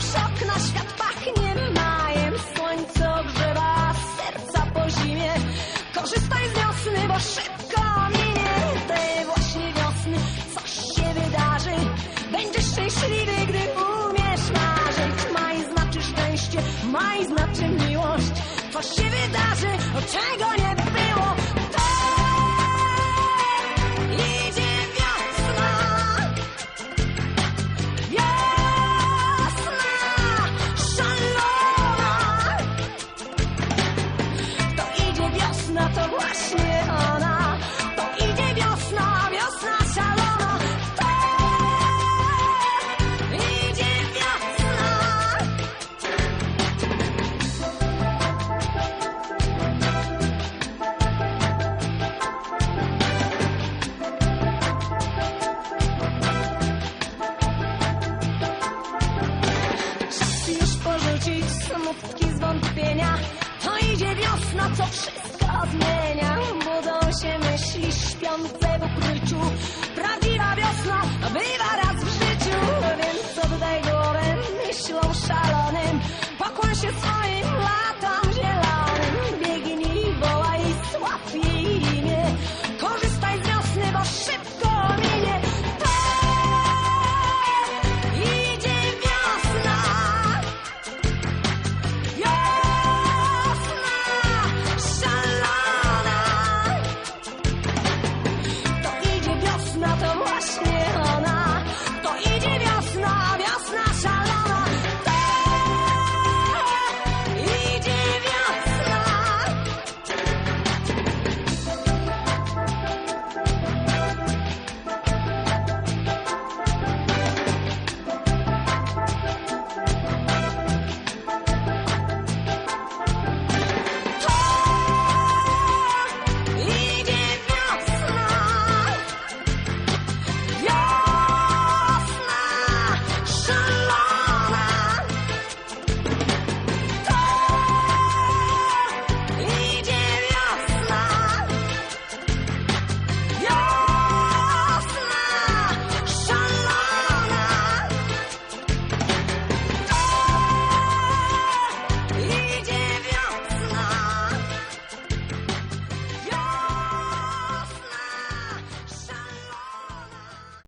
Otwórz okna, świat pachnie majem. Słońce ogrzewa serca po zimie. Korzystaj z wiosny, bo szybko minie. Tej właśnie wiosny coś się wydarzy. Będziesz szczęśliwy, gdy umiesz marzyć. Maj znaczy szczęście, maj znaczy miłość. Coś się wydarzy, o czego nie było co wszystko zmienia